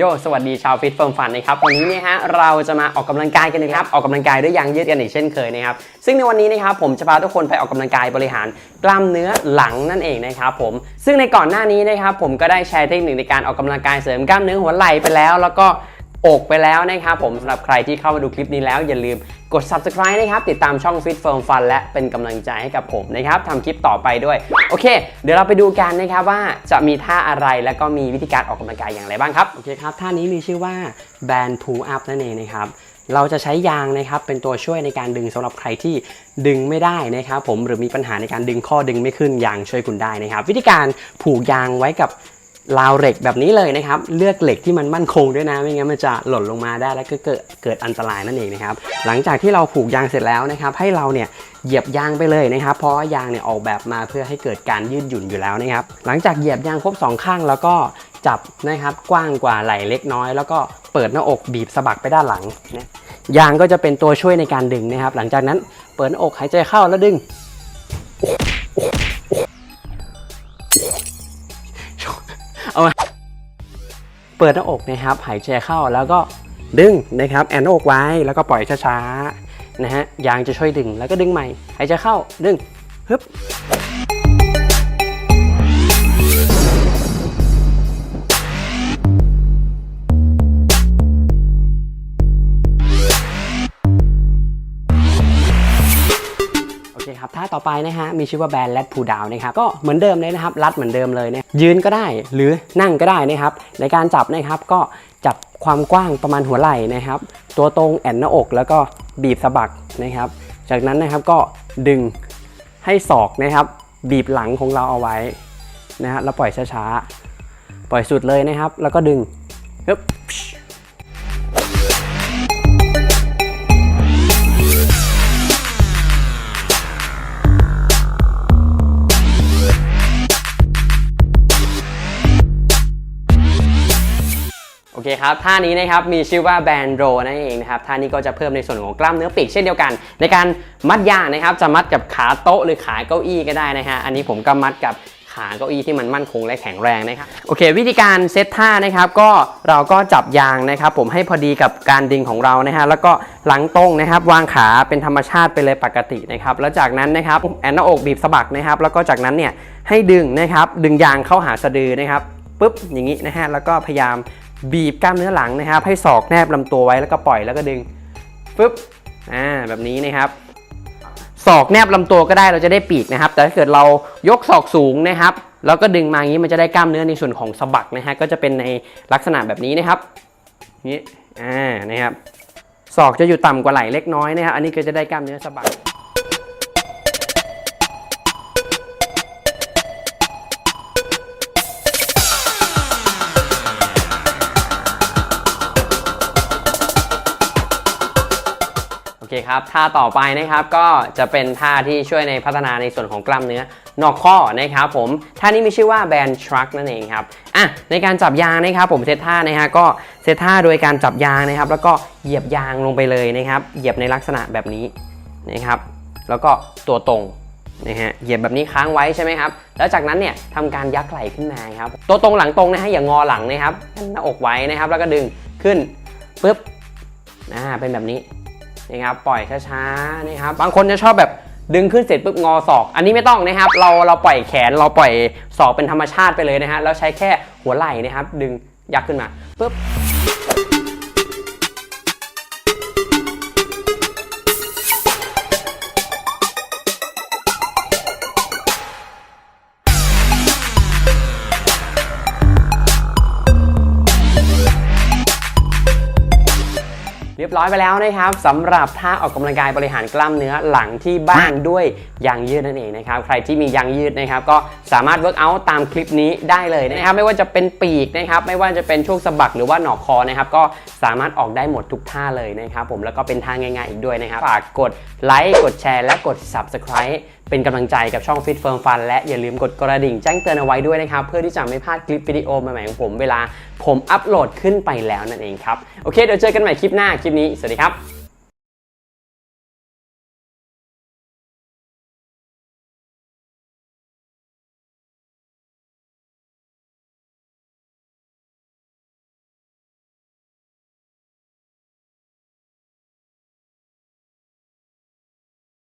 โยสวัสดีชาวฟิตเฟิร์มฟันนะครับวันนี้เนี่ยฮะเราจะมาออกกำลังกายกันนะครับออกกำลังกายด้วยยางยืดกันอีกเช่นเคยนะครับซึ่งในวันนี้นะครับผมจะพาทุกคนไปออกกำลังกายบริหารกล้ามเนื้อหลังนั่นเองนะครับผมซึ่งในก่อนหน้านี้นะครับผมก็ได้แชร์เทคนิคในการออกกำลังกายเสริมกล้ามเนื้อหัวไหล่ไปแล้ว แล้วก็ อกไปแล้วนะครับผมสำหรับใครที่เข้ามาดูคลิปนี้แล้วอย่าลืมกด subscribe นะครับ ติดตามช่อง Fit Firm Fun และเป็นกำลังใจให้กับผมนะครับทำคลิปต่อไปด้วย โอเค เดี๋ยวเราไปดูกันนะครับว่าจะมีท่าอะไรแล้วก็มีวิธีการออกกำลังกายอย่างไรบ้างครับ โอเคครับ ท่านี้มีชื่อว่า band pull up นั่นเองนะครับเราจะใช้ยางนะครับเป็นตัวช่วยในการดึงสำหรับใครที่ดึงไม่ได้นะครับผมหรือมีปัญหาในการดึงข้อดึงไม่ขึ้นยางช่วยคุณได้นะครับ วิธีการผูกยางไว้กับ ราวเหล็กแบบนี้เลยนะครับ เลือกเหล็กที่มันมั่นคงด้วยนะ ไม่งั้นมันจะหล่นลงมาได้แล้วก็เกิดเกิดอันตรายนั่นเองนะครับ หลังจากที่เราผูกยางเสร็จแล้วนะครับ ให้เราเนี่ยเหยียบยางไปเลยนะครับ เพราะว่ายางเนี่ยออกแบบมาเพื่อให้เกิดการยืดหยุ่นอยู่แล้วนะครับ หลังจากเหยียบยางครบสองข้างแล้วก็จับนะครับ กว้างกว่าไหล่เล็กน้อย แล้วก็เปิดหน้าอกบีบสะบักไปด้านหลังนะยางก็จะเป็นตัวช่วยในการดึงนะครับ หลังจากนั้นเปิดหน้าอกหายใจเข้าแล้วดึง เอาเปิดหน้าอกนะครับหายใจเข้าแล้วก็ดึงนะครับแอนหน้าอกไว้แล้วก็ปล่อยช้าๆนะฮะยางจะช่วยดึงแล้วก็ดึงใหม่หายใจเข้าดึงฮึบ คครับท่าต่อไปนะฮะมีชื่อว่าแบนแลดพูดาวนะครับก็เหมือนเดิมเลยนะครับรัดเหมือนเดิมเลยนะยืนก็ได้หรือนั่งก็ได้นะครับในการจับนะครับก็จับความกว้างประมาณหัวไหล่นะครับ ตัวตรงแอนหน้าอก แล้วก็บีบสะบักนะครับ จากนั้นนะครับก็ดึงให้ศอกนะครับ บีบหลังของเราเอาไว้นะฮะแล้วปล่อยช้าๆปล่อยสุดเลยนะครับ แล้วก็ดึงฮึบ อเคครับท่านี้นะครับมีชื่อว่าแบนโรนั่นเองนะครับท่านี้ก็จะเพิ่มในส่วนของกล้ามเนื้อปีกเช่นเดียวกัน ในการมัดยางนะครับจะมัดกับขาโต๊ะหรือขาเก้าอี้ก็ได้นะฮะอันนี้ผมก็มัดกับขาเก้าอี้ที่มันมั่นคงและแข็งแรงนะครับโอเค วิธีการเซตท่านะครับก็เราก็จับยางนะครับ ผมให้พอดีกับการดึงของเรานะฮะแล้วก็หลังตรงนะครับ วางขาเป็นธรรมชาติไปเลยปกตินะครับแล้วจากนั้นนะครับแอนหน้าอกบีบสะบักนะครับ แล้วก็จากนั้นเนี่ยให้ดึงนะครับดึงยางเข้าหาสะดือนะครับปุ๊บอย่างนี้นะฮะแล้วก็พยายาม บีบกล้ามเนื้อหลังนะครับ ให้ศอกแนบลำตัวไว้แล้วก็ปล่อยแล้วก็ดึงปุ๊บอ่าแบบนี้นะครับศอกแนบลำตัวก็ได้เราจะได้ปีกนะครับ แต่ถ้าเกิดเรายกศอกสูงนะครับ แล้วก็ดึงมาอย่างนี้มันจะได้กล้ามเนื้อในส่วนของสะบักนะฮะก็จะเป็นในลักษณะแบบนี้นะครับนี้อ่านะครับศอกจะอยู่ต่ำกว่าไหล่เล็กน้อยนะครับอันนี้ก็จะได้กล้ามเนื้อสะบัก คครับท่าต่อไปนะครับก็จะเป็นท่าที่ช่วยในพัฒนาในส่วนของกล้ามเนื้อนอกข้อนะครับผมท่านี้มีชื่อว่าแบนทรัคนั่นเองครับอะในการจับยางนะครับผมเซตท่านะฮะก็เซตท่าโดยการจับยางนะครับ แล้วก็เหยียบยางลงไปเลยนะครับ เหยียบในลักษณะแบบนี้นะครับแล้วก็ตัวตรงนะฮะเหยียบแบบนี้ค้างไว้ใช่ไหมครับ แล้วจากนั้นเนี่ยทำการยักไหล่ขึ้นมาครับ ตัวตรงหลังตรงนะฮะอย่างงอหลังนะครับหน้าอกไว้นะครับ แล้วก็ดึงขึ้นปุ๊บอ่าเป็นแบบนี้ นะครับปล่อยช้าๆนะครับบางคนจะชอบแบบดึงขึ้นเสร็จปุ๊บงอศอก อันนี้ไม่ต้องนะครับเราเราปล่อยแขนเราปล่อยศอกเป็นธรรมชาติไปเลยนะฮะแล้วใช้แค่หัวไหล่นะครับ ดึงยักขึ้นมาปุ๊บ เรียบร้อยไปแล้วนะครับสำหรับท่าออกกำลังกายบริหารกล้ามเนื้อหลังที่บ้านด้วยยางยืดนั่นเองนะครับใครที่มียางยืดนะครับก็สามารถเวิร์กอัตามคลิปนี้ได้เลยนะครับไม่ว่าจะเป็นปีกนะครับไม่ว่าจะเป็นช่วงสะบักหรือว่าหนอกคอนะครับก็สามารถออกได้หมดทุกท่าเลยนะครับผมแล้วก็เป็นท่าง่ายๆอีกด้วยนะครับฝากกดไลค์กดแชร์และกด subscribe เป็นกำลังใจกับช่อง Fit Firm Fun และอย่าลืมกดกระดิ่งแจ้งเตือนเอาไว้ด้วยนะครับ เพื่อที่จะไม่พลาดคลิปวิดีโอใหม่ๆของผมเวลา ผมอัปโหลดขึ้นไปแล้วนั่นเองครับ โอเค เดี๋ยวเจอกันใหม่คลิปหน้า คลิปนี้ สวัสดีครับ